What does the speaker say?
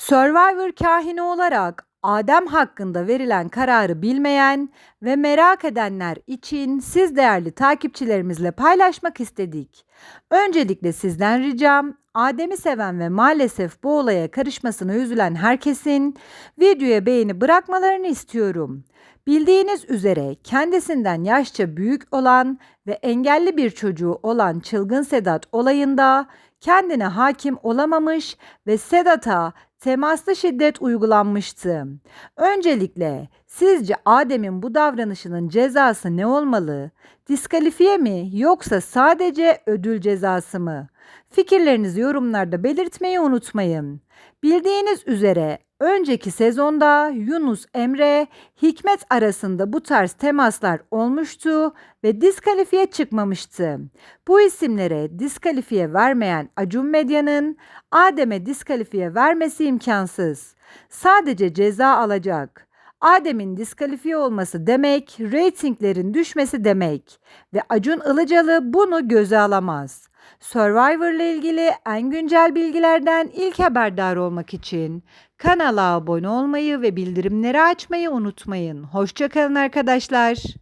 Survivor kahini olarak Adem hakkında verilen kararı bilmeyen ve merak edenler için siz değerli takipçilerimizle paylaşmak istedik. Öncelikle sizden ricam Adem'i seven ve maalesef bu olaya karışmasına üzülen herkesin videoya beğeni bırakmalarını istiyorum. Bildiğiniz üzere kendisinden yaşça büyük olan ve engelli bir çocuğu olan Çılgın Sedat olayında kendine hakim olamamış ve Sedat'a temaslı şiddet uygulanmıştı. Öncelikle sizce Adem'in bu davranışının cezası ne olmalı? Diskalifiye mi yoksa sadece ödül cezası mı? Fikirlerinizi yorumlarda belirtmeyi unutmayın. Bildiğiniz üzere önceki sezonda Yunus Emre, Hikmet arasında bu tarz temaslar olmuştu ve diskalifiye çıkmamıştı. Bu isimlere diskalifiye vermeyen Acun Medya'nın Adem'e diskalifiye vermesi imkansız. Sadece ceza alacak. Adem'in diskalifiye olması demek, reytinglerin düşmesi demek ve Acun Ilıcalı bunu göze alamaz. Survivor ile ilgili en güncel bilgilerden ilk haberdar olmak için kanala abone olmayı ve bildirimleri açmayı unutmayın. Hoşçakalın arkadaşlar.